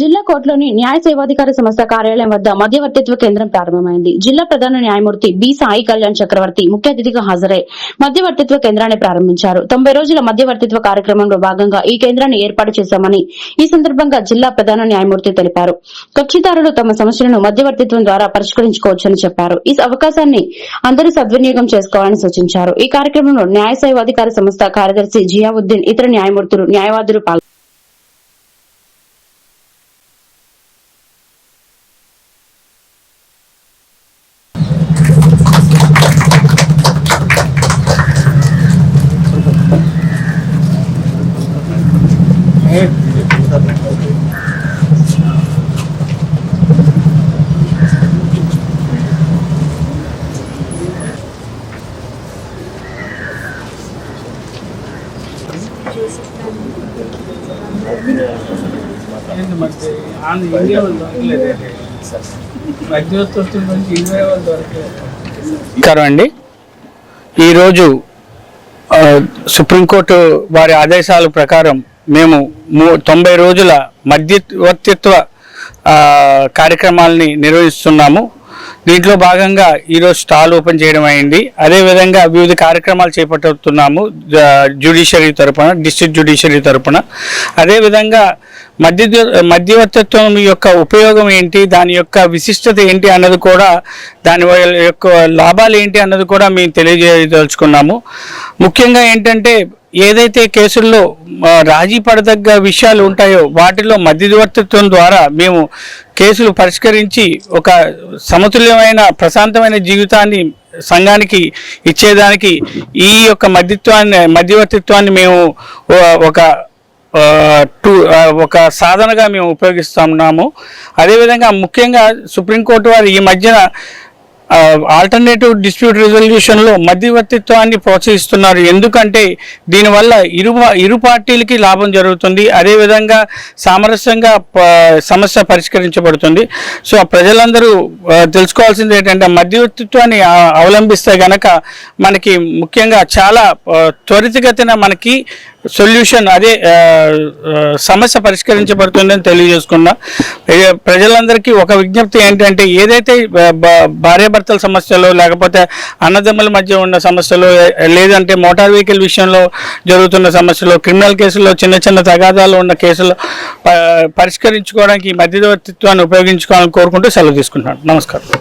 జిల్లా కోర్టులోని న్యాయ సేవాధికార సంస్థ కార్యాలయం వద్ద మధ్యవర్తిత్వ కేంద్రం ప్రారంభమైంది. జిల్లా ప్రధాన న్యాయమూర్తి బి సాయి కళ్యాణ్ చక్రవర్తి ముఖ్య అతిథిగా హాజరై మధ్యవర్తిత్వ కేంద్రాన్ని ప్రారంభించారు. తొంభై రోజుల మధ్యవర్తిత్వ కార్యక్రమంలో భాగంగా ఈ కేంద్రాన్ని ఏర్పాటు చేశామని ఈ సందర్భంగా జిల్లా ప్రధాన న్యాయమూర్తి తెలిపారు. కక్షిదారులు తమ సమస్యలను మధ్యవర్తిత్వం ద్వారా పరిష్కరించుకోవచ్చని చెప్పారు. ఈ అవకాశాన్ని అందరూ సద్వినియోగం చేసుకోవాలని సూచించారు. ఈ కార్యక్రమంలో న్యాయ సేవాధికార సంస్థ కార్యదర్శి జియావుద్దీన్ ఇతర న్యాయమూర్తులు న్యాయవాదులు పాల్గొన్నారు. నమస్కారం అండి ఈరోజు సుప్రీంకోర్టు వారి ఆదేశాల ప్రకారం మేము తొంభై రోజుల మధ్యవర్తిత్వ కార్యక్రమాలని నిర్వహిస్తున్నాము. దీంట్లో భాగంగా ఈరోజు స్టాల్ ఓపెన్ చేయడం అయింది. అదేవిధంగా వివిధ కార్యక్రమాలు చేపట్టుతున్నాము జ్యుడిషియరీ తరపున డిస్ట్రిక్ట్ జ్యుడిషియరీ తరపున. అదేవిధంగా మధ్య మధ్యవర్తిత్వం యొక్క ఉపయోగం ఏంటి దాని యొక్క విశిష్టత ఏంటి అన్నది కూడా దాని వల్ల యొక్క లాభాలు ఏంటి అన్నది కూడా మేము తెలియజేయదలుచుకున్నాము. ముఖ్యంగా ఏంటంటే ఏదైతే కేసుల్లో రాజీ పడదగ్గ విషయాలు ఉంటాయో వాటిలో మధ్యవర్తిత్వం ద్వారా మేము కేసులు పరిష్కరించి ఒక సమతుల్యమైన ప్రశాంతమైన జీవితాన్ని సంఘానికి ఇచ్చేదానికి ఈ యొక్క మధ్యత్వాన్ని మధ్యవర్తిత్వాన్ని మేము ఒక టూ ఒక సాధనగా మేము ఉపయోగిస్తున్నాము. అదేవిధంగా ముఖ్యంగా సుప్రీంకోర్టు వారు ఈ మధ్యన ఆల్టర్నేటివ్ డిస్ప్యూట్ రిజల్యూషన్లో మధ్యవర్తిత్వాన్ని ప్రోత్సహిస్తున్నారు. ఎందుకంటే దీనివల్ల ఇరు ఇరు పార్టీలకి లాభం జరుగుతుంది. అదేవిధంగా సామరస్యంగా సమస్య పరిష్కరించబడుతుంది. సో ప్రజలందరూ తెలుసుకోవాల్సింది ఏంటంటే మధ్యవర్తిత్వాన్ని అవలంబిస్తే గనక మనకి ముఖ్యంగా చాలా త్వరితగతిన మనకి సొల్యూషన్ అదే సమస్య పరిష్కరించబడుతుందని తెలియజేసుకున్నా. ప్రజలందరికీ ఒక విజ్ఞప్తి ఏంటంటే ఏదైతే భార్య భార్యాభర్తల సమస్యలు లేకపోతే అన్నదమ్ముల మధ్య ఉన్న సమస్యలు లేదంటే మోటార్ వెహికల్ విషయంలో జరుగుతున్న సమస్యలు క్రిమినల్ కేసుల్లో చిన్న చిన్న తగాదాలు ఉన్న కేసులు పరిష్కరించుకోవడానికి ఈ మధ్యవర్తిత్వాన్ని ఉపయోగించుకోవాలని కోరుకుంటూ సెలవు తీసుకుంటున్నాను. నమస్కారం.